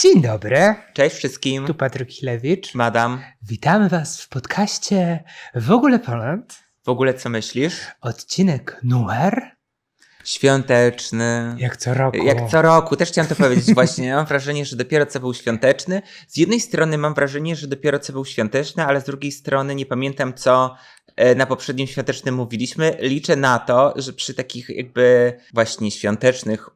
Dzień dobry, Cześć wszystkim. tu Patryk Hilewicz. Madam, Witamy Was w podcaście W ogóle Poland. w ogóle co myślisz? Odcinek numer, Świąteczny. jak co roku. Jak co roku, też chciałam to powiedzieć właśnie. Mam wrażenie, że dopiero co był świąteczny. Z jednej strony mam wrażenie, że dopiero co był świąteczny, ale z drugiej strony nie pamiętam, co e, na poprzednim świątecznym mówiliśmy. Liczę na to, że przy takich jakby właśnie świątecznych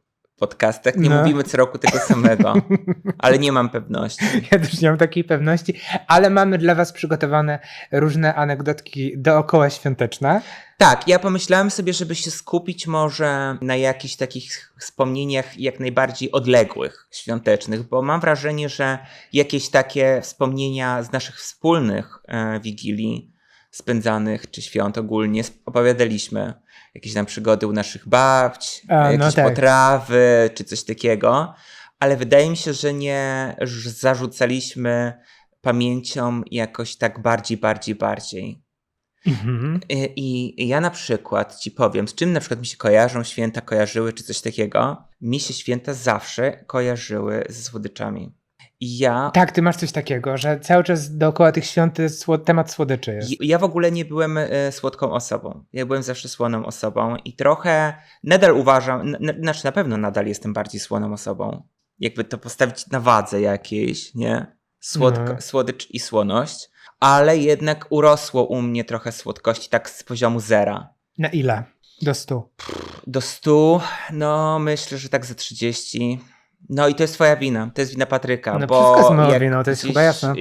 podcastach nie No. mówimy co roku tego samego, ale nie mam pewności. Ja też nie mam takiej pewności, ale mamy dla Was przygotowane różne anegdotki dookoła świąteczne. Tak, ja pomyślałem sobie, żeby się skupić może na jakichś takich wspomnieniach jak najbardziej odległych, świątecznych, bo mam wrażenie, że jakieś takie wspomnienia z naszych wspólnych e, wigilii spędzanych, czy świąt ogólnie, opowiadaliśmy. Jakieś tam przygody u naszych babć, A, no jakieś tak. potrawy, czy coś takiego, ale wydaje mi się, że nie że zarzucaliśmy pamięcią jakoś tak bardziej, bardziej, bardziej. Mhm. I i ja na przykład ci powiem, z czym na przykład mi się kojarzą święta, kojarzyły czy coś takiego. Mi się święta zawsze kojarzyły ze słodyczami. Ja, Tak, ty masz coś takiego, że cały czas dookoła tych świąt temat słodyczy jest. ja w ogóle nie byłem e, słodką osobą. Ja byłem zawsze słoną osobą i trochę nadal uważam, n- znaczy na pewno nadal jestem bardziej słoną osobą. Jakby to postawić na wadze jakiejś, nie? Słodko, No. Słodycz i słoność. Ale jednak urosło u mnie trochę słodkości tak z poziomu zera. Na ile? Do stu. Do 100, no myślę, że tak ze 30. No i to jest twoja wina, to jest wina Patryka, No bo wszystko jest to jest chyba jasne.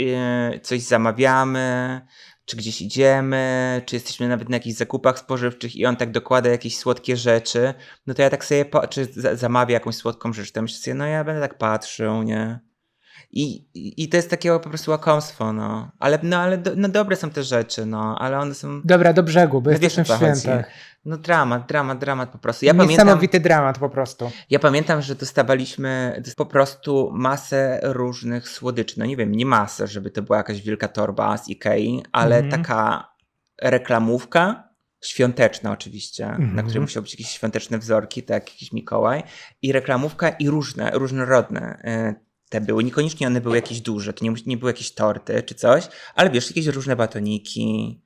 e, coś zamawiamy, czy gdzieś idziemy, czy jesteśmy nawet na jakichś zakupach spożywczych i on tak dokłada jakieś słodkie rzeczy, no to ja tak sobie, czy za- zamawia jakąś słodką rzecz, to myślę sobie, no ja będę tak patrzył, nie? I, i, to jest takie po prostu łakomstwo, no. Ale, no, ale do, no dobre są te rzeczy, no, ale one są... Dobra, do brzegu, bo No jesteśmy w świętach. No dramat, dramat, dramat po prostu. Ja pamiętam, Niesamowity dramat po prostu. ja pamiętam, że dostawaliśmy po prostu masę różnych słodyczy. No nie wiem, nie masę, żeby to była jakaś wielka torba z Ikei, ale Mhm. taka reklamówka, świąteczna oczywiście, na Mhm. której musiały być jakieś świąteczne wzorki, tak jak jakiś Mikołaj. I reklamówka i różne, różnorodne e, te były. Niekoniecznie one były jakieś duże, to nie, nie były jakieś torty czy coś, ale wiesz, jakieś różne batoniki,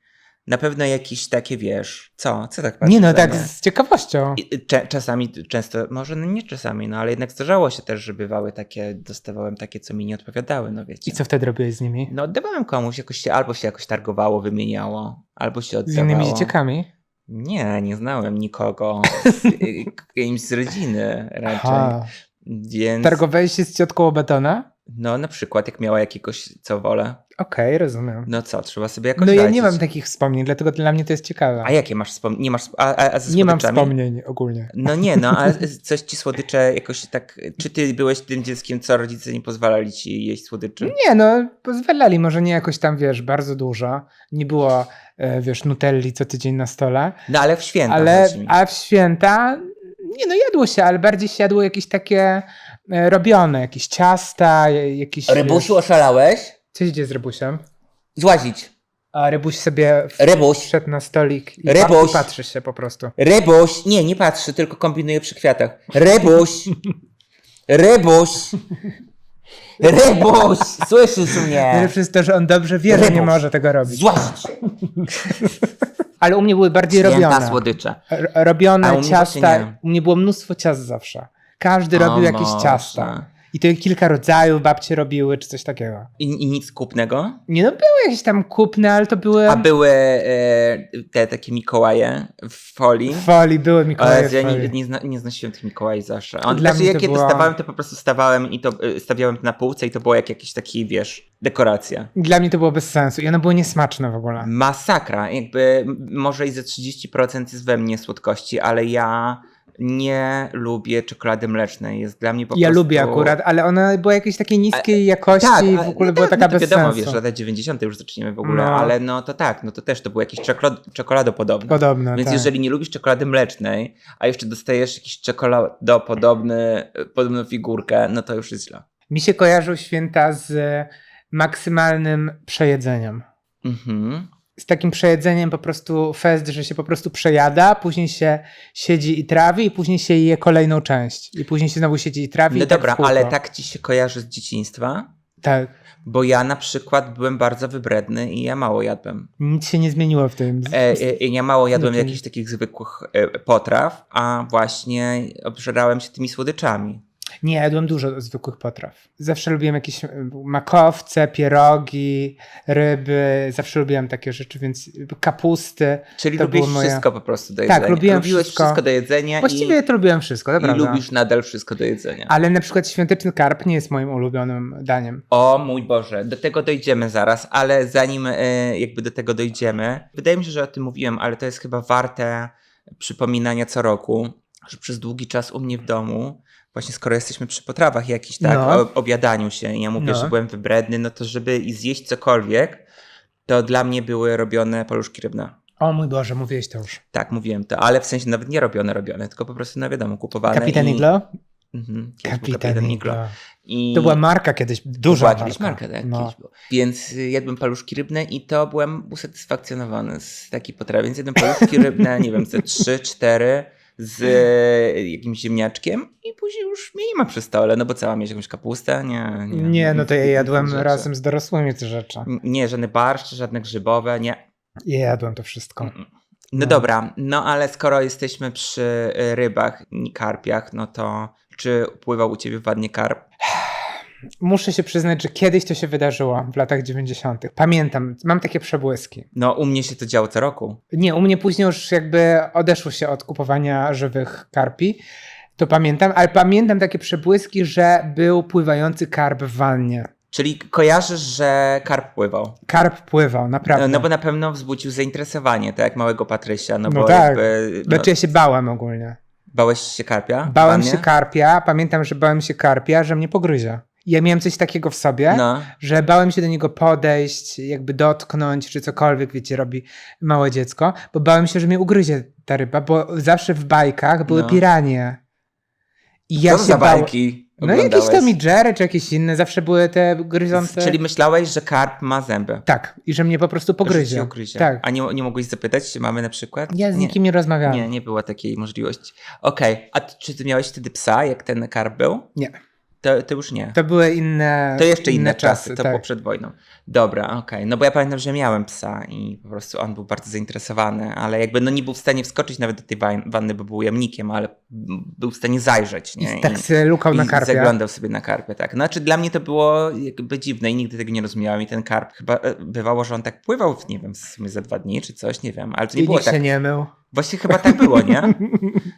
na pewno jakieś takie, wiesz, co? Co tak Nie no, tak z ciekawością. Y, Cze- czasami, często, może no nie czasami, no ale jednak zdarzało się też, że bywały takie, dostawałem takie, co mi nie odpowiadały, no wiecie. I co wtedy robiłeś z nimi? No oddawałem komuś, jakoś się, albo się jakoś targowało, wymieniało, albo się Z oddawało. innymi dzieciakami? Nie, nie znałem nikogo z y, z rodziny raczej. Aha. Więc, Targowałeś się z ciotką o betona? no na przykład jak miała jakiegoś co wolę, Okej, rozumiem. no co, trzeba sobie jakoś No ja radzić. nie mam takich wspomnień, dlatego dla mnie to jest ciekawe. A jakie masz wspomnienia? Nie masz, a, a, a nie mam wspomnień ogólnie. No nie, no, ale coś ci słodycze jakoś tak. Czy ty byłeś tym dzieckiem, co rodzice nie pozwalali ci jeść słodyczy? Nie no, pozwalali, może nie jakoś tam, wiesz, bardzo dużo. Nie było, e, wiesz, nutelli co tydzień na stole. No ale w święta. Ale, a w święta, nie no, jadło się, ale bardziej się jadło jakieś takie e, robione, jakieś ciasta, jakieś... Rybusiu, oszalałeś? Co się dzieje z Rybusiem? Złazić. A Rybuś sobie w- Rybuś. wszedł na stolik i, Rybuś. patrzy się po prostu. Rybuś. Nie, nie patrzy, tylko kombinuje przy kwiatach. Rybuś. Rybuś. Rybuś. Słyszysz mnie? Najlepsze jest to, że on dobrze wie, że nie Rybuś. może tego robić. Złazić. Ale u mnie były bardziej Święta robione. słodycze. R- u robione właśnie ciasta. U mnie było mnóstwo ciast zawsze. Każdy robił O jakieś Boże. ciasta. I to kilka rodzajów babcie robiły, czy coś takiego. I, I nic kupnego? Nie no, były jakieś tam kupne, ale to były A były e, te takie Mikołaje w folii? w folii, były Mikołaje ja nie, nie, zna, nie znosiłem tych Mikołaj zawsze. On, Dla znaczy, jak to je była- dostawałem, to po prostu stawałem i to y, stawiałem na półce i to było jak jakiś taki, wiesz, dekoracja. Dla mnie to było bez sensu i one były niesmaczne w ogóle. Masakra. Jakby może i ze 30% jest we mnie słodkości, ale ja nie lubię czekolady mlecznej. Jest dla mnie po Ja prostu... lubię akurat, ale ona była jakiejś takiej niskiej jakości Tak, i a- w ogóle no była tak, taka no bez wiadomo, sensu. wiesz, lata 90. już zaczniemy w ogóle, No. ale no to tak, no to też to było jakieś czekolad czekoladopodobne. Podobne, Więc tak. jeżeli nie lubisz czekolady mlecznej, a jeszcze dostajesz jakiś czekoladopodobny, podobną figurkę, no to już jest źle. Mi się kojarzą święta z maksymalnym przejedzeniem. Mhm. Z takim przejedzeniem po prostu fest, że się po prostu przejada, później się siedzi i trawi i później się je kolejną część. I później się znowu siedzi i trawi. No i tak dobra, kółko. ale tak ci się kojarzy z dzieciństwa? Tak. Bo ja na przykład byłem bardzo wybredny i ja mało jadłem. Nic się nie zmieniło w tym. E, e, ja mało jadłem Okej. jakichś takich zwykłych e, potraw, a właśnie obżerałem się tymi słodyczami. Nie, jadłem dużo zwykłych potraw. Zawsze lubiłem jakieś e, makowce, pierogi, ryby. Zawsze lubiłem takie rzeczy, więc kapusty. Czyli To lubisz moje- wszystko po prostu do Tak, jedzenia. lubiłem Lubiłeś wszystko. wszystko do jedzenia Właściwie to lubiłem wszystko, i, dobra. i lubisz nadal wszystko do jedzenia. Ale na przykład świąteczny karp nie jest moim ulubionym daniem. O mój Boże, do tego dojdziemy zaraz, ale zanim e, jakby do tego dojdziemy, wydaje mi się, że o tym mówiłem, ale to jest chyba warte przypominania co roku, że przez długi czas u mnie w domu, właśnie skoro jesteśmy przy potrawach jakichś, tak, No. o, obiadaniu się i ja mówię, No. że byłem wybredny, no to żeby zjeść cokolwiek, to dla mnie były robione paluszki rybne. O mój Boże, mówiłeś to już. Tak, mówiłem to, ale w sensie nawet nie robione, robione, tylko po prostu, no wiadomo, kupowane. Kapitan i... Iglo? Mhm, był Kapitan Iglo. I... To była marka kiedyś, duża była marka. kiedyś marka, tak? No. Więc jadłem paluszki rybne i to byłem usatysfakcjonowany z takiej potrawy. Więc jadłem paluszki rybne, nie wiem, ze 3-4 z y, jakimś ziemniaczkiem i później już mnie nie ma przy stole, no bo cała mieć jakąś kapustę, nie. Nie, Nie, no to ja jadłem razem z dorosłymi te rzeczy. Nie, żadny barszcz, żadne grzybowe, nie. Ja jadłem to wszystko. Mm. No, No. dobra, no ale skoro jesteśmy przy rybach i karpiach, no to czy pływał u ciebie ładnie karp? Muszę się przyznać, że kiedyś to się wydarzyło w latach 90. Pamiętam, mam takie przebłyski. No u mnie się to działo co roku. Nie, u mnie później już jakby odeszło się od kupowania żywych karpi. To pamiętam, ale pamiętam takie przebłyski, że był pływający karp w wannie. Czyli kojarzysz, że karp pływał. Karp pływał, naprawdę. No, no bo na pewno wzbudził zainteresowanie, tak jak małego Patrysia, no, No bo tak. jakby... No, Znaczy ja się bałem ogólnie. Bałeś się karpia? Bałem się karpia, pamiętam, że bałem się karpia, że mnie pogryzie. Ja miałem coś takiego w sobie, No, że bałem się do niego podejść, jakby dotknąć, czy cokolwiek, wiecie, robi małe dziecko, bo bałem się, że mnie ugryzie ta ryba, bo zawsze w bajkach były No. piranie. I ja co się za bałem. bajki No jakieś oglądałeś? Tom i Jerry, czy jakieś inne, zawsze były te gryzące. Czyli myślałeś, że karp ma zęby? Tak, i że mnie po prostu pogryzie. ugryzie. Tak. A nie, nie mogłeś zapytać, czy mamy na przykład? Ja z nikim nie rozmawiałem. Nie, nie była takiej możliwości. Okej, a ty, czy ty miałeś wtedy psa, jak ten karp był? Nie. To, to już nie. To były inne To jeszcze inne, czasy, to tak. było przed wojną. Dobra, okej. No bo ja pamiętam, że miałem psa i po prostu on był bardzo zainteresowany, ale jakby no nie był w stanie wskoczyć nawet do tej wan- wanny, bo był jamnikiem, ale był w stanie zajrzeć, nie? I tak sobie lukał na i karpia. zaglądał sobie na karpie, tak. Znaczy dla mnie to było jakby dziwne i nigdy tego nie rozumiałem i ten karp chyba e, bywało, że on tak pływał, nie wiem, w sumie za dwa dni czy coś, nie wiem, ale to nie I było nikt tak. się nie mył. Właśnie chyba tak było, nie?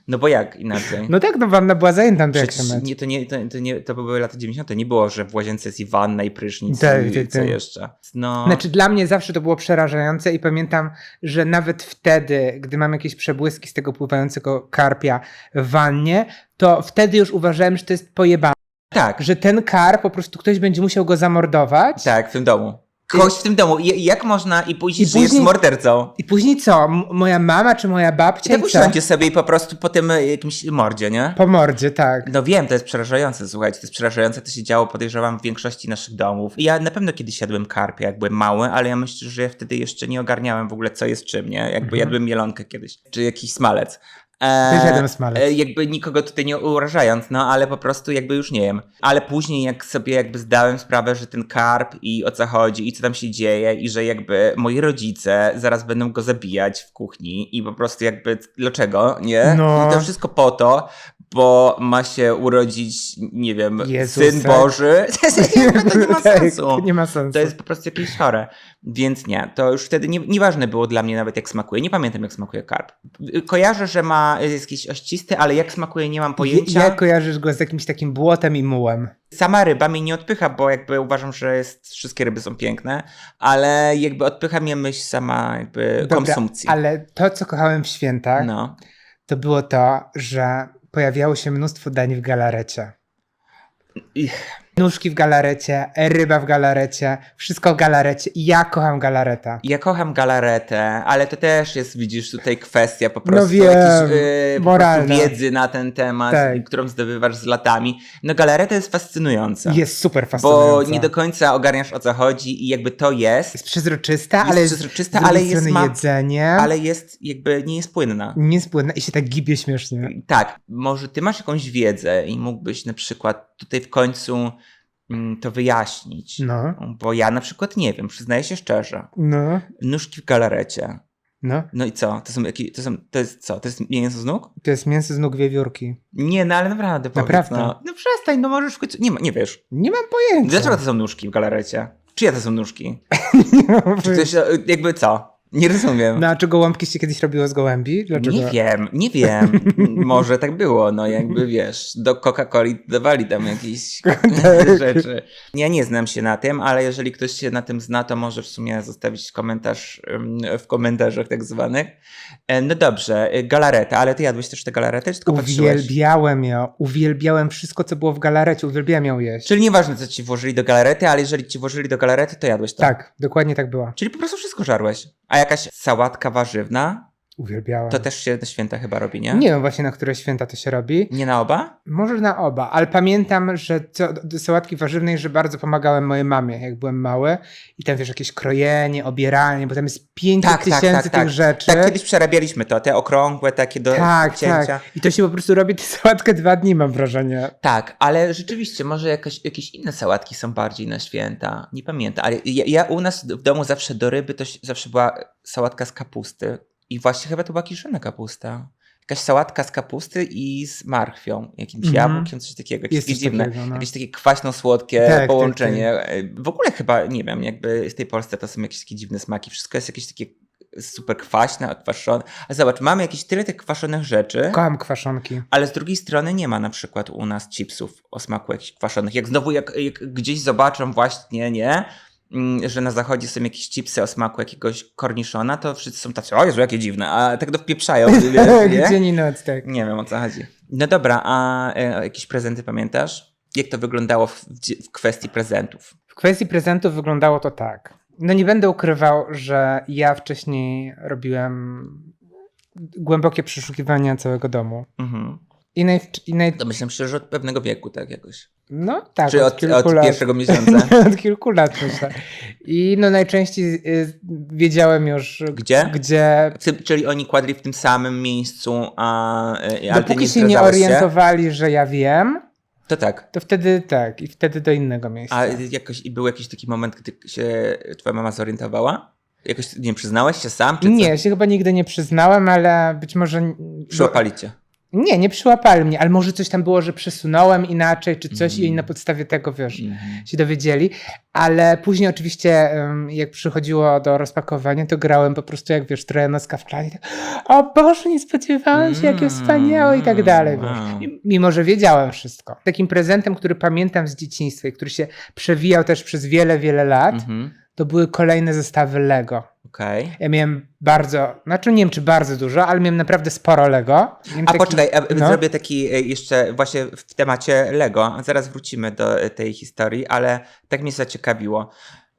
No bo jak inaczej? No tak, no wanna była zajęta, myć. nie, to, nie, to, to, nie, to były lata 90. Nie było, że w łazience jest i wanna, i prysznic, Tak, i tak, co tak. jeszcze. No, Znaczy dla mnie zawsze to było przerażające i pamiętam, że nawet wtedy, gdy mam jakieś przebłyski z tego pływającego karpia w wannie, to wtedy już uważałem, że to jest pojebane. tak, Że ten karp po prostu ktoś będzie musiał go zamordować. tak, w tym domu. Kogoś w tym domu. I, jak można i później I później- z mordercą? I później co? M- moja mama czy moja babcia tak i usiądzie sobie i po prostu po tym e, jakimś mordzie, nie? Po mordzie, tak. No wiem, to jest przerażające, słuchajcie, to jest przerażające, to się działo, podejrzewam, w większości naszych domów. I Ja na pewno kiedyś jadłem karpia, jak byłem mały, ale ja myślę, że ja wtedy jeszcze nie ogarniałem w ogóle, co jest czym, nie? Jakby Mhm. jadłem mielonkę kiedyś, czy jakiś smalec. E, e, jakby nikogo tutaj nie urażając, no ale po prostu jakby już nie wiem. Ale później jak sobie jakby zdałem sprawę, że ten karp i o co chodzi i co tam się dzieje i że jakby moi rodzice zaraz będą go zabijać w kuchni i po prostu jakby dlaczego, nie? No. I to wszystko po to, bo ma się urodzić, nie wiem. Syn Boży. to nie ma Tak, sensu. nie ma sensu. To jest po prostu jakieś chore. Więc nie, to już wtedy nie, nieważne było dla mnie nawet jak smakuje. Nie pamiętam jak smakuje karp. Kojarzę, że ma jest jakiś ościsty, ale jak smakuje nie mam pojęcia. Ja kojarzysz go z jakimś takim błotem i mułem. Sama ryba mnie nie odpycha, bo jakby uważam, że jest, wszystkie ryby są piękne, ale jakby odpycha mnie myśl sama jakby Dobra, konsumpcji. Ale to, co kochałem w świętach, No. to było to, że pojawiało się mnóstwo dań w galarecie. Ich, Nóżki w galarecie, ryba w galarecie, wszystko w galarecie. Ja kocham galareta. Ja kocham galaretę, ale to też jest, widzisz, tutaj kwestia po No prostu wiem, jakiejś yy, po prostu moralna. wiedzy na ten temat, Tak. którą zdobywasz z latami. No galareta jest fascynująca. Jest super bo fascynująca. nie do końca ogarniasz o co chodzi i jakby to jest, Jest przezroczysta, Jest ale jest przezroczysta, ale jest ma- jedzenie, ale jest jakby nie jest płynna. nie spłynna i się tak gibie śmiesznie. Tak, może ty masz jakąś wiedzę i mógłbyś na przykład tutaj w końcu to wyjaśnić. No, Bo ja na przykład nie wiem, przyznaję się szczerze. no, Nóżki w galarecie. no. No i co? To są jakieś, to są, to jest co? To jest mięso z nóg? To jest mięso z nóg wiewiórki. Nie, no ale naprawdę powiedz, Naprawdę? No, no przestań, no możesz w końcu, nie, nie wiesz. Nie mam pojęcia. Dlaczego to są nóżki w galarecie? Czyje to są nóżki? Czy e, jakby co? Nie rozumiem. No a czy gołąbki się kiedyś robiło z gołębi? Dlaczego? Nie wiem, nie wiem. Może tak było, no jakby wiesz, do Coca-Coli dawali tam jakieś rzeczy. Ja nie znam się na tym, ale jeżeli ktoś się na tym zna, to może w sumie zostawić komentarz w komentarzach tak zwanych. E, No dobrze, y, galareta, ale ty jadłeś też tę galaretę, czy tylko patrzyłeś? Uwielbiałem ją. Uwielbiałem wszystko, co było w galarecie. Uwielbiałem ją jeść. Czyli nieważne, co ci włożyli do galarety, ale jeżeli ci włożyli do galarety, to jadłeś to. Tak, dokładnie tak było. Czyli po prostu wszystko żarłeś. A jakaś sałatka warzywna, Uwielbiałem. to też się na święta chyba robi, nie? Nie wiem właśnie, na które święta to się robi. Nie na oba? Może na oba, ale pamiętam, że co, do sałatki warzywnej, że bardzo pomagałem mojej mamie, jak byłem mały. I tam wiesz, jakieś krojenie, obieranie, bo tam jest 500 Tak, tak, tysięcy tak, tych tak. rzeczy. Tak, kiedyś przerabialiśmy to, te okrągłe takie do tak, cięcia. tak. I to się po prostu robi tę sałatkę dwa dni, mam wrażenie. Tak, ale rzeczywiście może jakaś, jakieś inne sałatki są bardziej na święta. Nie pamiętam, ale ja, ja u nas w domu zawsze do ryby to zawsze była sałatka z kapusty. I właśnie chyba to była kiszona kapusta. Jakaś sałatka z kapusty i z marchwią, jakimś Mhm. jabłkiem, coś takiego. Jakieś Jest takie dziwne. takiego, no. Jakieś takie kwaśno-słodkie Tak, tak, połączenie. W ogóle chyba, nie wiem, jakby w tej Polsce to są jakieś takie dziwne smaki. Wszystko jest jakieś takie super kwaśne, kwaszone. A zobacz, mamy jakieś tyle tych kwaszonych rzeczy. Kocham kwaszonki. Ale z drugiej strony nie ma na przykład u nas chipsów o smaku jakichś kwaszonych. Jak znowu, jak, jak gdzieś zobaczą właśnie, nie, mm, że na zachodzie są jakieś chipsy o smaku jakiegoś korniszona, to wszyscy są tacy, o Jezu, jakie dziwne, a tak to wpieprzają, wiesz, nie? Dzień i noc, tak. Nie wiem, o co chodzi. No dobra, a e, jakieś prezenty pamiętasz? Jak to wyglądało w, w kwestii prezentów? W kwestii prezentów wyglądało to tak. No nie będę ukrywał, że ja wcześniej robiłem głębokie przeszukiwania całego domu. Mhm. I naj, i naj, To myślę, że od pewnego wieku, tak jakoś. no tak, Czy od, kilku od lat. pierwszego miesiąca? od kilku lat myślę. I no najczęściej y, wiedziałem już, Gdzie? gdzie Czyli oni kładli w tym samym miejscu, a, ale ty dopóki nie się nie orientowali, że ja wiem, To tak. to wtedy tak i wtedy do innego miejsca. A jakoś, i był jakiś taki moment, gdy się twoja mama zorientowała? Jakoś, nie przyznałeś się sam, nie, co? się chyba nigdy nie przyznałem, ale być może... Przyłapali cię. Nie, nie przyłapali mnie, ale może coś tam było, że przesunąłem inaczej, czy coś i Mhm. na podstawie tego, wiesz, Mhm. się dowiedzieli. Ale później oczywiście, jak przychodziło do rozpakowania, to grałem po prostu jak, wiesz, trochę noska w klanie. Tak, o Boże, nie spodziewałem się, jakie Mm, wspaniałe i tak dalej, wiesz. wow. M- Mimo, że wiedziałem wszystko. Takim prezentem, który pamiętam z dzieciństwa i który się przewijał też przez wiele, wiele lat, Mhm. to były kolejne zestawy Lego. Okej. Ja miałem bardzo, znaczy nie wiem czy bardzo dużo, ale miałem naprawdę sporo Lego. Miałem A taki- poczekaj, a, no. zrobię taki e, jeszcze właśnie w temacie Lego. Zaraz wrócimy do e, tej historii, ale tak mnie zaciekawiło.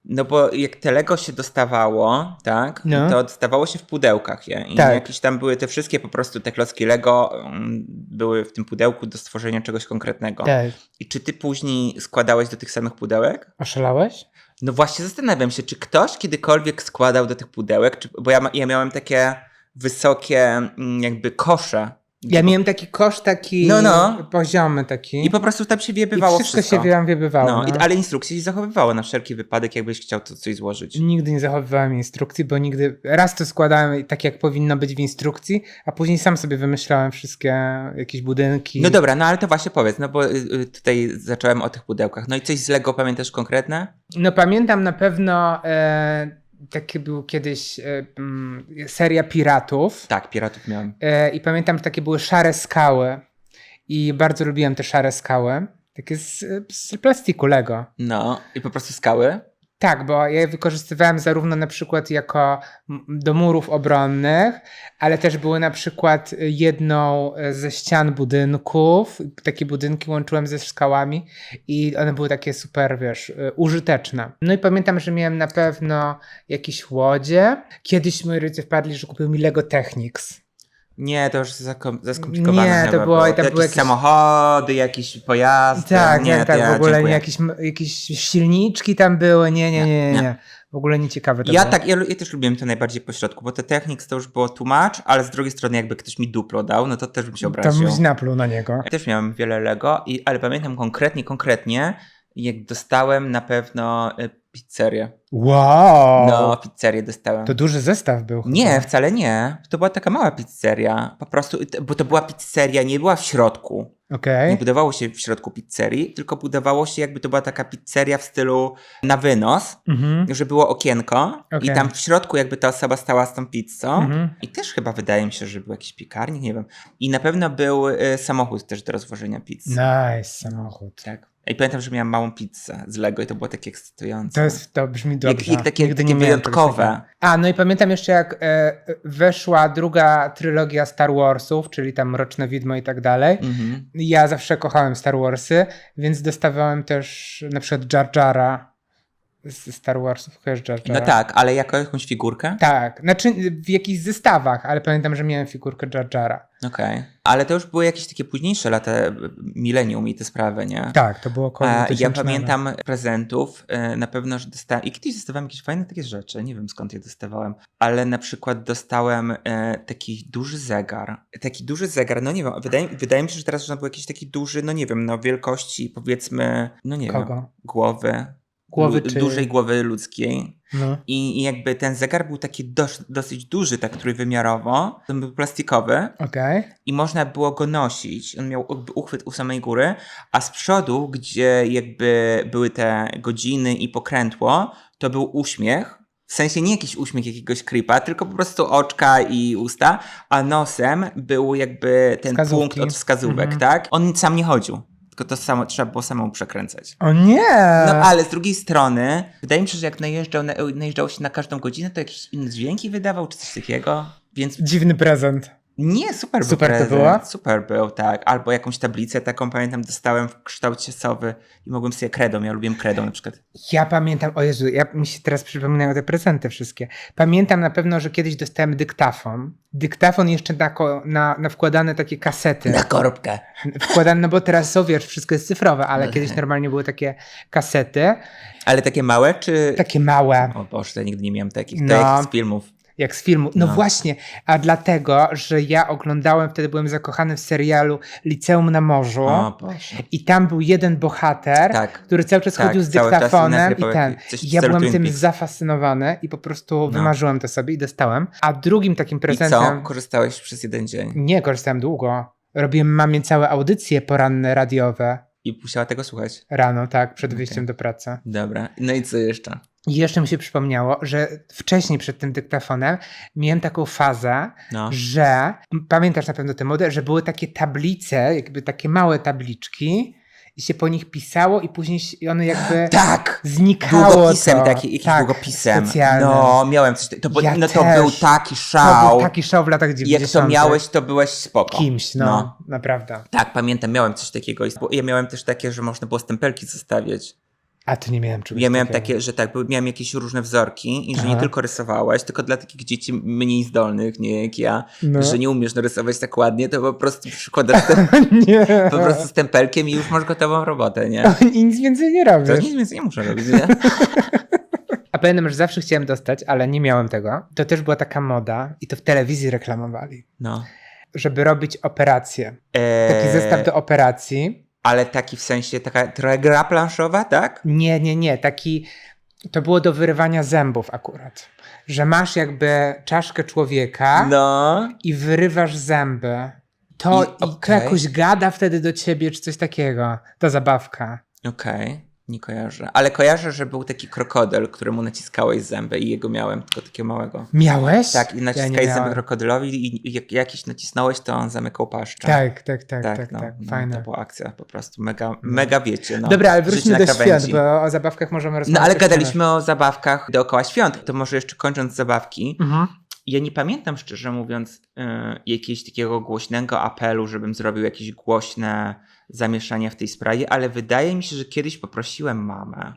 No bo jak te Lego się dostawało, tak, No. to dostawało się w pudełkach je. I Tak. jakieś tam były te wszystkie po prostu te klocki Lego mm, były w tym pudełku do stworzenia czegoś konkretnego. Tak. I czy ty później składałeś do tych samych pudełek? Oszalałeś? No właśnie zastanawiam się, czy ktoś kiedykolwiek składał do tych pudełek, czy, bo ja, ja miałem takie wysokie mm, jakby kosze. Ja miałem taki kosz, taki No, no. poziomy taki. I po prostu tam się I wiebywało wszystko, wszystko. się wiebywało. no, No, i, ale instrukcje się zachowywało na wszelki wypadek, jakbyś chciał to coś złożyć. Nigdy nie zachowywałem instrukcji, bo nigdy raz to składałem tak, jak powinno być w instrukcji, a później sam sobie wymyślałem wszystkie jakieś budynki. No dobra, no ale to właśnie powiedz, no bo y, y, tutaj zacząłem o tych pudełkach. No i coś z Lego pamiętasz konkretne? No pamiętam na pewno, e, taki był kiedyś e, mm, seria piratów. Tak, piratów miałem. E, I pamiętam, że takie były szare skały. I bardzo lubiłem te szare skały. Takie z, z plastiku Lego. No i po prostu skały. Tak, bo ja je wykorzystywałem zarówno na przykład jako do murów obronnych, ale też były na przykład jedną e, ze ścian budynków. Takie budynki łączyłem ze skałami i one były takie super, wiesz, e, użyteczne. No i pamiętam, że miałem na pewno jakieś łodzie. Kiedyś moi rodzice wpadli, że kupił mi Lego Technics. Nie, to już za, kom- za skomplikowane Nie, to było- było. tam jakieś były jakieś- samochody, jakieś pojazdy. Tak, nie, tak, to tak, ja w ogóle nie, jakieś, jakieś silniczki tam były, nie, nie, nie, nie, Nie. W ogóle nie ciekawe to Ja było. tak, ja, ja też lubiłem to najbardziej po środku, bo te Technics to już było tłumacz, ale z drugiej strony jakby ktoś mi duplo dał, no to też bym się To obraził. byś napluł na niego. Ja też miałem wiele Lego, i, ale pamiętam konkretnie, konkretnie, jak dostałem na pewno y, pizzerię. Wow! No, pizzerię dostałem. To duży zestaw był. chyba. Nie, wcale nie. To była taka mała pizzeria. Po prostu, bo to była pizzeria, nie była w środku. Okej. Nie budowało się w środku pizzerii, tylko budowało się jakby to była taka pizzeria w stylu na wynos, Mhm. że było okienko i Okej. tam w środku jakby ta osoba stała z tą pizzą. Mhm. I też chyba wydaje mi się, że był jakiś piekarnik, nie wiem. I na pewno był y, samochód też do rozwożenia pizzy. Nice samochód. Tak. I pamiętam, że miałem małą pizzę z Lego i to było takie ekscytujące. To, jest, to brzmi dobrze. jak takie- Nigdy takie wyjątkowe. A, no i pamiętam jeszcze jak e, weszła druga trylogia Star Warsów, czyli tam Mroczne Widmo i tak dalej. Mhm. Ja zawsze kochałem Star Warsy, więc dostawałem też na przykład Jar Jara z Star Warsów. Kojarzysz Jar No tak, ale jako jakąś figurkę? Tak, znaczy w jakichś zestawach, ale pamiętam, że miałem figurkę Jar Jara. Okej. Ale to już były jakieś takie późniejsze lata milenium i te sprawy, nie? Tak, to było około A, ja 2000. pamiętam prezentów, e, na pewno, że dostałem, i kiedyś dostawałem jakieś fajne takie rzeczy, nie wiem skąd je dostawałem, ale na przykład dostałem e, taki duży zegar, taki duży zegar, no nie wiem, wydaje, wydaje mi się, że teraz że był jakiś taki duży, no nie wiem, no wielkości powiedzmy, no nie wiem, Kogo? głowy, Głowy czy... dużej głowy ludzkiej. No. I, I jakby ten zegar był taki dosz, dosyć duży, tak trójwymiarowo, on był plastikowy Okej. i można było go nosić. On miał uchwyt u samej góry, a z przodu, gdzie jakby były te godziny i pokrętło, to był uśmiech. W sensie nie jakiś uśmiech jakiegoś creepa, tylko po prostu oczka i usta, a nosem był jakby ten Wskazówki. punkt od wskazówek, Mhm. tak? On sam nie chodził, tylko to samo, trzeba było samemu przekręcać. O nie! No ale z drugiej strony, wydaje mi się, że jak najeżdżał, na, najeżdżało się na każdą godzinę, to jakieś inne dźwięki wydawał, czy coś takiego. Więc Dziwny prezent. Nie, super był Super to prezent. było? Super był, tak. Albo jakąś tablicę taką, pamiętam, dostałem w kształcie sowy i mogłem sobie kredą, ja lubiłem kredą na przykład. Ja pamiętam, o Jezu, ja, mi się teraz przypominają te prezenty wszystkie. Pamiętam na pewno, że kiedyś dostałem dyktafon. Dyktafon jeszcze na, na, na wkładane takie kasety. korbkę. Wkładane, no bo teraz są, wiesz, wszystko jest cyfrowe, ale kiedyś normalnie były takie kasety, Ale takie małe, czy... takie małe, O Boże, ja nigdy nie miałem takich, No. to z filmów. Jak z filmu. No, No. właśnie, a dlatego, że ja oglądałem, wtedy byłem zakochany w serialu Liceum na Morzu O Boże. i tam był jeden bohater, Tak. który cały czas Tak, chodził z dyktafonem i ten. Ja byłem tym zafascynowany i po prostu wymarzyłem to sobie i dostałem. A drugim takim I co? prezentem... Korzystałeś przez jeden dzień Nie, korzystałem długo. Robiłem mamie całe audycje poranne radiowe i musiała tego słuchać. rano, tak, przed Okej. wyjściem do pracy. Dobra. No i co jeszcze? I jeszcze mi się przypomniało, że wcześniej przed tym dyktafonem miałem taką fazę, No. że pamiętasz na pewno tę modę, że były takie tablice, jakby takie małe tabliczki i się po nich pisało i później one jakby Tak! znikało Długopisem to. taki, jakimś tak, długopisem. specjalnym. No, miałem coś. To, bo, Ja no to też. był taki To szał. był taki szał w latach 90. Jak to miałeś, to byłeś spoko. kimś, no, naprawdę. Tak, pamiętam, miałem coś takiego. Ja miałem też takie, że można było stempelki zostawiać. A tu nie miałem czegoś Ja miałem takiego. takie, że tak, miałem jakieś różne wzorki i że nie Aha. tylko rysowałeś, tylko dla takich dzieci mniej zdolnych, nie jak ja, No. że nie umiesz narysować tak ładnie, to po prostu przykładasz te, nie. po prostu stempelkiem i już masz gotową robotę, nie? I nic więcej nie To robisz. nic więcej nie muszę robić, nie? A pamiętam, że zawsze chciałem dostać, ale nie miałem tego. To też była taka moda i to w telewizji reklamowali, No. żeby robić operacje. Eee, Taki zestaw do operacji. Ale taki w sensie, taka trochę gra planszowa, tak? Nie, nie, nie. Taki. To było do wyrywania zębów akurat. Że masz jakby czaszkę człowieka No. i wyrywasz zęby. To, I- i, jakoś gada wtedy do ciebie, czy coś takiego. To zabawka. Okej. Nie kojarzę. Ale kojarzę, że był taki krokodyl, któremu naciskałeś zęby i jego miałem, tylko takiego małego. Miałeś? Tak, i Ja naciskałeś nie zęby krokodylowi i jak jakiś nacisnąłeś, to on zamykał paszczę. Tak, tak, tak, tak, tak, no, no, fajne. To była akcja po prostu. Mega, mega wiecie. No, Dobra, ale wróćmy do krawędzi. świąt, bo o zabawkach możemy No rozmawiać. ale jeszcze gadaliśmy o zabawkach dookoła świąt. To może jeszcze kończąc zabawki. Mhm. Ja nie pamiętam szczerze mówiąc yy, jakiegoś takiego głośnego apelu, żebym zrobił jakieś głośne zamieszanie w tej sprawie, ale wydaje mi się, że kiedyś poprosiłem mamę.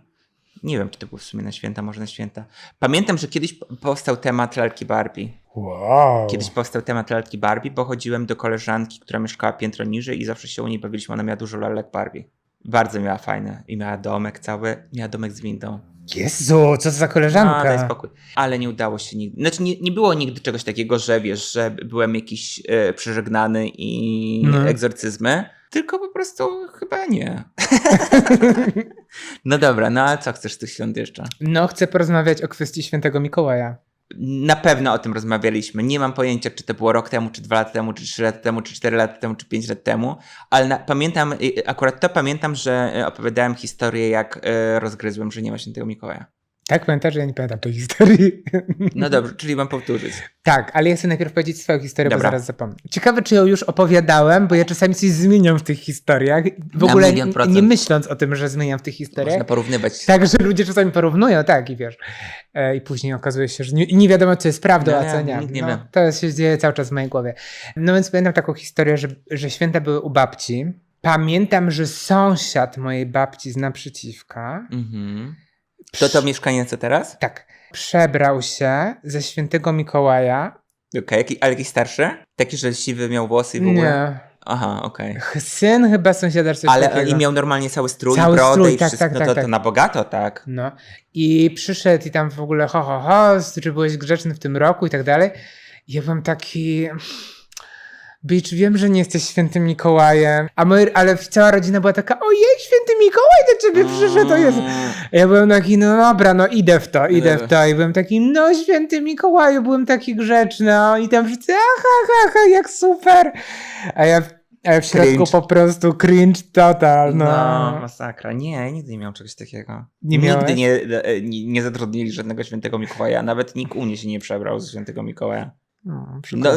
Nie wiem, czy to było w sumie na święta, może na święta. Pamiętam, że kiedyś po- powstał temat lalki Barbie. Wow. Kiedyś powstał temat lalki Barbie, bo chodziłem do koleżanki, która mieszkała piętro niżej i zawsze się u niej bawiliśmy. Ona miała dużo lalek Barbie. Bardzo miała fajne. I miała domek cały. Miała domek z windą. Jezu, co za koleżanka? No, daj spokój. Ale nie udało się nigdy. Znaczy, nie, nie było nigdy czegoś takiego, że wiesz, że byłem jakiś e, przeżegnany i No. egzorcyzmy. Tylko po prostu chyba nie. no dobra, no ale co chcesz z tych świąt jeszcze? No, chcę porozmawiać o kwestii świętego Mikołaja. Na pewno o tym rozmawialiśmy. Nie mam pojęcia, czy to było rok temu, czy dwa lata temu, czy trzy lata temu, czy cztery lata temu, czy pięć lat temu, ale na, pamiętam, akurat to pamiętam, że y, opowiadałem historię, jak y, rozgryzłem, że nie ma świętego Mikołaja. Tak, pamiętasz, że ja nie pamiętam tej historii. No dobrze, czyli mam powtórzyć. tak, ale ja chcę najpierw powiedzieć swoją historię, Dobra. bo zaraz zapomnę. Ciekawe, czy ją już opowiadałem, bo ja czasami coś zmieniam w tych historiach. W Na ogóle nie, myśląc o tym, że zmieniam w tych historiach. Można porównywać. Tak, że ludzie czasami porównują, tak, i wiesz. E, I później okazuje się, że nie, nie wiadomo, co jest prawdą, No a co nie. nikt nie no, wie. to się dzieje cały czas w mojej głowie. No więc pamiętam taką historię, że, że święta były u babci. Pamiętam, że sąsiad mojej babci z naprzeciwka, Mhm. To to mieszkanie co teraz? tak, przebrał się ze świętego Mikołaja. Okej, jaki- ale jakiś starszy? Taki, że siwy miał włosy i w ogóle? Nie. Aha, okej. Ch- Syn chyba sąsiada coś Ale takiego. i miał normalnie cały strój, Cały brodę strój, i tak, wszystko. tak, no tak, to, tak. to na bogato, tak. No. I przyszedł i tam w ogóle ho, ho, ho, czy byłeś grzeczny w tym roku i tak dalej. I ja byłem taki... Bitch, wiem, że nie jesteś świętym Mikołajem, a ale cała rodzina była taka, ojej, święty Mikołaj do ciebie przyszedł, to jest... Mm. A Ja byłem taki, no dobra, no idę w to, idę w to. I byłem taki, no święty Mikołaju, byłem taki grzeczny, no i tam wszyscy, aha, ha, ha, jak super. A ja, a w środku Cringe. po prostu cringe total, no. No, masakra. Nie, nigdy nie miał czegoś takiego. Nie nigdy nie, e, nie, nie zatrudnili żadnego świętego Mikołaja. Nawet nikt u mnie się nie przebrał z świętego Mikołaja. No, No,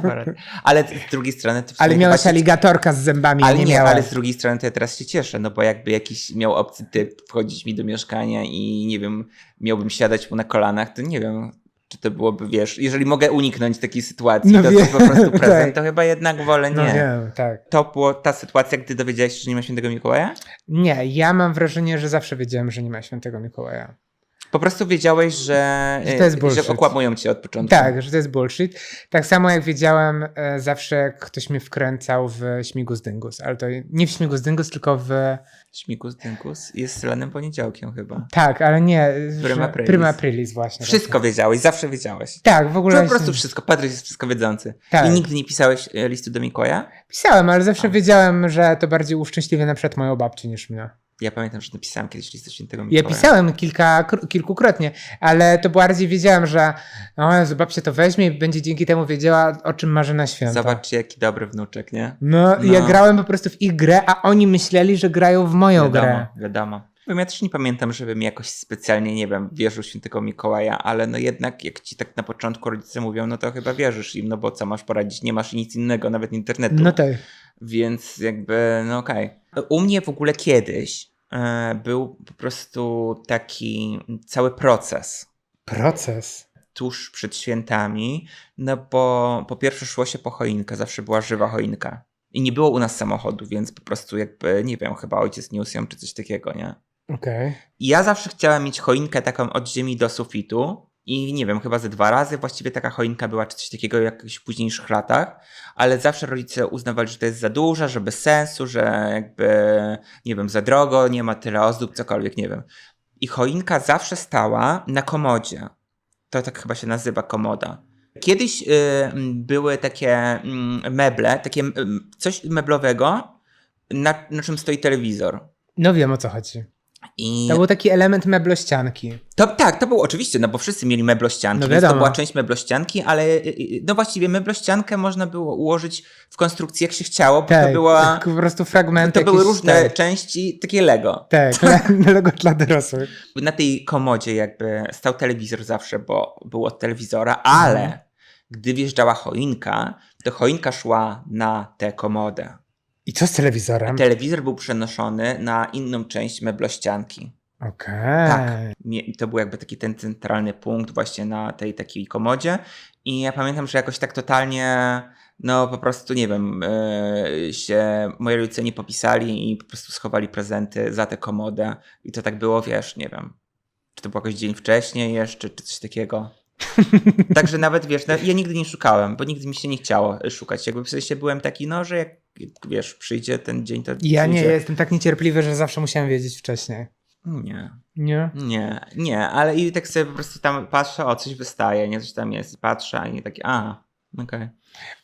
ale z drugiej strony... To Ale się- aligatorka z zębami, Ale nie, nie, ale z drugiej strony to ja teraz się cieszę, no bo jakby jakiś miał obcy typ wchodzić mi do mieszkania i nie wiem, miałbym siadać mu na kolanach, to nie wiem, czy to byłoby, wiesz, jeżeli mogę uniknąć takiej sytuacji, No to, to po prostu prezent, tak. to chyba jednak wolę nie. No wiem, tak. To była ta sytuacja, gdy dowiedziałeś się, że nie ma świętego Mikołaja? Nie, ja mam wrażenie, że zawsze wiedziałem, że nie ma świętego Mikołaja. Po prostu wiedziałeś, że, Że to jest e, bullshit. że okłamują cię od początku. Tak, że to jest bullshit. Tak samo jak wiedziałem e, zawsze, ktoś mnie wkręcał w Śmigus Dyngus, ale to nie w Śmigus Dyngus, tylko w... Śmigus Dynkus jest lanym poniedziałkiem chyba. Tak, ale nie. Prima Aprilis. Prima Aprilis właśnie. Wszystko właśnie. wiedziałeś, zawsze wiedziałeś. Tak, w ogóle... Po prostu wszystko. Patryk jest wszystko wiedzący. Tak. I nigdy nie pisałeś e, listu do Mikołaja? Pisałem, ale zawsze A. wiedziałem, że to bardziej uszczęśliwia na przykład moją babcię niż mnie. Ja pamiętam, że napisałem kiedyś list do świętego Ja Mikołaja. pisałem kilka, kr- kilkukrotnie, ale to bardziej wiedziałem, że o Jezu, babcia to weźmie i będzie dzięki temu wiedziała, o czym marzy na święta. Zobaczcie, jaki dobry wnuczek, nie? No, No. ja grałem po prostu w ich grę, a oni myśleli, że grają w moją wiadomo, grę. wiadomo. Wiem, Ja też nie pamiętam, żebym jakoś specjalnie, nie wiem, wierzył świętego Mikołaja, ale no jednak jak ci tak na początku rodzice mówią, no to chyba wierzysz im, no bo co masz poradzić? Nie masz nic innego, nawet internetu. No tak. Więc jakby, no okej. U mnie w ogóle kiedyś był po prostu taki cały proces Proces. tuż przed świętami, no bo po pierwsze szło się po choinkę, zawsze była żywa choinka. I nie było u nas samochodu, więc po prostu jakby, nie wiem, chyba ojciec niósł ją czy coś takiego, nie? Okej. I ja zawsze chciałem mieć choinkę taką od ziemi do sufitu i nie wiem, chyba ze dwa razy właściwie taka choinka była czy coś takiego w jakichś późniejszych latach, ale zawsze rodzice uznawali, że to jest za duża, że bez sensu, że jakby, nie wiem, za drogo, nie ma tyle ozdób, cokolwiek, nie wiem. I choinka zawsze stała na komodzie. To tak chyba się nazywa komoda. Kiedyś y, były takie mm, meble, takie mm, coś meblowego, na, na czym stoi telewizor. No wiem o co chodzi. I To był taki element meblościanki. to, tak, to było oczywiście, no bo wszyscy mieli meblościanki, No więc to była część meblościanki, ale y, y, no właściwie meblościankę można było ułożyć w konstrukcji jak się chciało, bo Tak, to była... tak, po prostu fragmenty. To były jakieś- różne Tak, części, takie Lego. tak Lego dla dorosłych. Na tej komodzie jakby stał telewizor zawsze, bo było od telewizora, ale Mhm. gdy wjeżdżała choinka, to choinka szła na tę komodę. I co z telewizorem? Telewizor był przenoszony na inną część meblościanki. Okej. Tak. Mie- I to był jakby taki ten centralny punkt właśnie na tej takiej komodzie. I ja pamiętam, że jakoś tak totalnie, no po prostu nie wiem, yy, się moi rodzice nie popisali i po prostu schowali prezenty za tę komodę. I to tak było, wiesz, nie wiem, czy to było jakoś dzień wcześniej jeszcze, czy coś takiego. Także nawet, wiesz, no, ja nigdy nie szukałem, bo nigdy mi się nie chciało szukać. Jakby w sensie byłem taki, no, że jak wiesz, przyjdzie ten dzień, to Ja nie, przyjdzie. ja jestem tak niecierpliwy, że zawsze musiałem wiedzieć wcześniej. Nie. Nie? Nie, nie, ale i tak sobie po prostu tam patrzę, o coś wystaje, nie, coś tam jest, patrzę i takie, a, okej.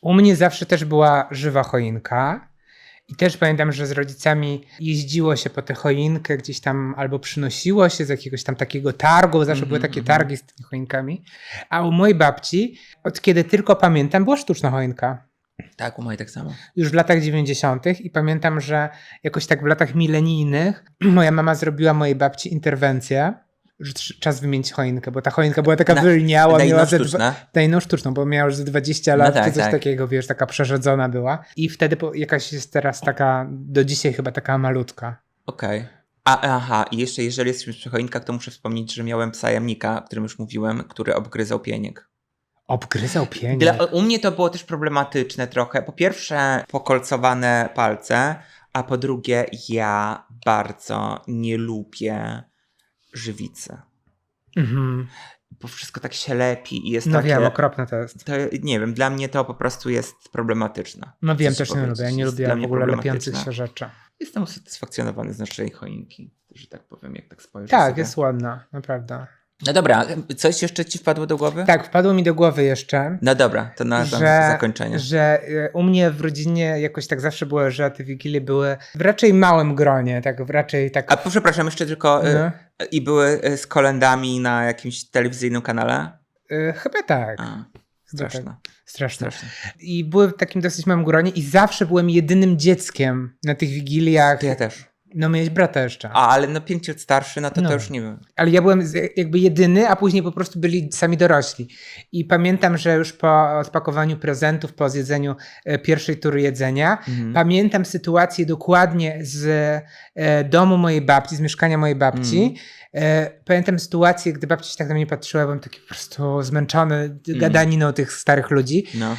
U mnie zawsze też była żywa choinka. I też pamiętam, że z rodzicami jeździło się po tę choinkę gdzieś tam, albo przynosiło się z jakiegoś tam takiego targu, zawsze były Mhm, takie mhm. targi z tymi choinkami. A u mojej babci, od kiedy tylko pamiętam, była sztuczna choinka. Tak, u mojej tak samo. Już w latach 90. i pamiętam, że jakoś tak w latach milenijnych moja mama zrobiła mojej babci interwencję, że czas wymienić choinkę, bo ta choinka była taka wylniała, miała ze dwa, sztuczną, bo miała już ze 20 No lat tak, czy coś tak. takiego, wiesz, taka przerzedzona była. I wtedy po, jakaś jest teraz taka, do dzisiaj chyba taka malutka. Okej. A, aha, i jeszcze jeżeli jesteśmy przy choinkach, to muszę wspomnieć, że miałem psa jamnika, o którym już mówiłem, który obgryzał pieniek. Obgryzał pieniądz. Dla, u mnie to było też problematyczne trochę. Po pierwsze, pokolcowane palce, a po drugie, ja bardzo nie lubię żywicy. Mhm. Bo wszystko tak się lepi i jest No takie... wiem, okropne to jest. to nie wiem, dla mnie to po prostu jest problematyczne. No wiem, też nie lubię. Ja nie jest lubię w ogóle lepiących się rzeczy. Jestem usatysfakcjonowany z naszej choinki, że tak powiem, jak tak spojrzę Tak, sobie. jest ładna, naprawdę. No dobra, coś jeszcze ci wpadło do głowy? Tak, wpadło mi do głowy jeszcze, No dobra, to na że, zakończenie. że y, u mnie w rodzinie jakoś tak zawsze było, że te wigilie były w raczej małym gronie, tak w raczej tak... A przepraszam, jeszcze tylko, y, no, i były y, z kolendami na jakimś telewizyjnym kanale? chyba tak. A, Chyba straszne, tak. Straszne. straszne. I były w takim dosyć małym gronie i zawsze byłem jedynym dzieckiem na tych wigiliach. To ja też. No miałeś brata jeszcze. A, ale no pięć lat starszy, no to No. to już nie wiem. Ale ja byłem jakby jedyny, a później po prostu byli sami dorośli. I pamiętam, że już po odpakowaniu prezentów, po zjedzeniu e, pierwszej tury jedzenia, Mhm. pamiętam sytuację dokładnie z e, domu mojej babci, z mieszkania mojej babci. Mhm. E, pamiętam sytuację, gdy babcia się tak na mnie patrzyła, byłem taki po prostu zmęczony Mhm. gadaniną tych starych ludzi. No.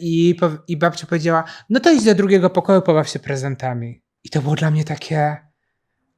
I, I babcia powiedziała, no to idź do drugiego pokoju, pobaw się prezentami. I to było dla mnie takie,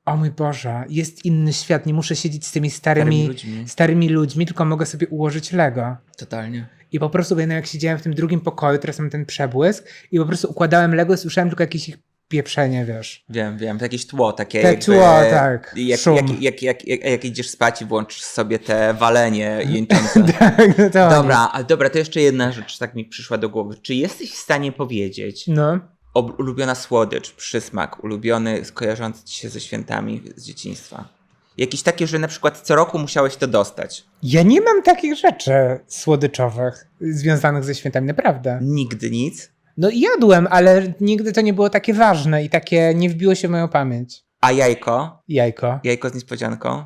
o mój Boże, jest inny świat, nie muszę siedzieć z tymi starymi, ludźmi. starymi ludźmi, tylko mogę sobie ułożyć Lego. Totalnie. I po prostu pamiętam, jak siedziałem w tym drugim pokoju, teraz mam ten przebłysk i po prostu układałem Lego i słyszałem tylko jakieś ich pieprzenie, wiesz. Wiem, wiem. Jakieś tło takie Te jakby... tło, tak, Jak, szum. jak, jak, jak, jak, jak idziesz spać i włączysz sobie te walenie jęczące. tak, no to oni. Dobra, a dobra, to jeszcze jedna rzecz tak mi przyszła do głowy. Czy jesteś w stanie powiedzieć, No. Ulubiona słodycz, przysmak, ulubiony, kojarzący ci się ze świętami z dzieciństwa? Jakiś taki, że na przykład co roku musiałeś to dostać. Ja nie mam takich rzeczy słodyczowych związanych ze świętami, naprawdę. Nigdy nic. No jadłem, ale nigdy to nie było takie ważne i takie nie wbiło się w moją pamięć. A jajko? Jajko. Jajko z niespodzianką?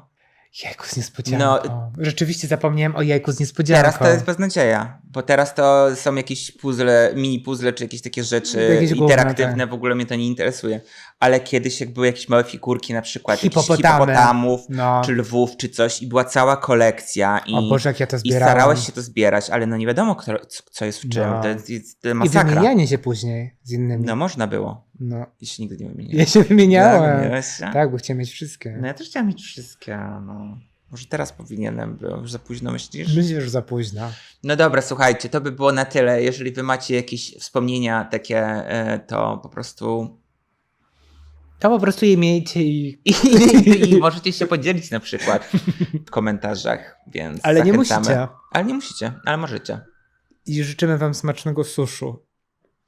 Jajko z niespodzianką. No. Rzeczywiście zapomniałem o jajku z niespodzianką. Teraz to jest beznadzieja, bo teraz to są jakieś puzzle, mini puzzle, czy jakieś takie rzeczy Jakieś interaktywne, tak. w ogóle mnie to nie interesuje. Ale kiedyś jak były jakieś małe figurki, na przykład hipopotamów, No. czy lwów, czy coś i była cała kolekcja i, O Boże, jak ja to i zbierałem. starałeś się to zbierać, ale no nie wiadomo, kto, co- jest w czym. No. To jest, to I masakra. wymienianie się później z innymi. No można było. No. Ja się nigdy nie wymieniałem. Ja się wymieniałem. Tak, bo chciałem mieć wszystkie. No ja też chciałem mieć wszystkie, no. Może teraz powinienem był, już za późno myślisz? Będzie już za późno. No dobra, słuchajcie, to by było na tyle. Jeżeli wy macie jakieś wspomnienia takie, e, to po prostu. To po prostu je miejcie i... I, I możecie się podzielić na przykład w komentarzach, więc. Ale nie zachęcamy. musicie. Ale nie musicie, ale możecie. I życzymy wam smacznego suszu.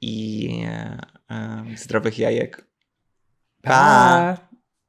I e, e, zdrowych jajek. Pa!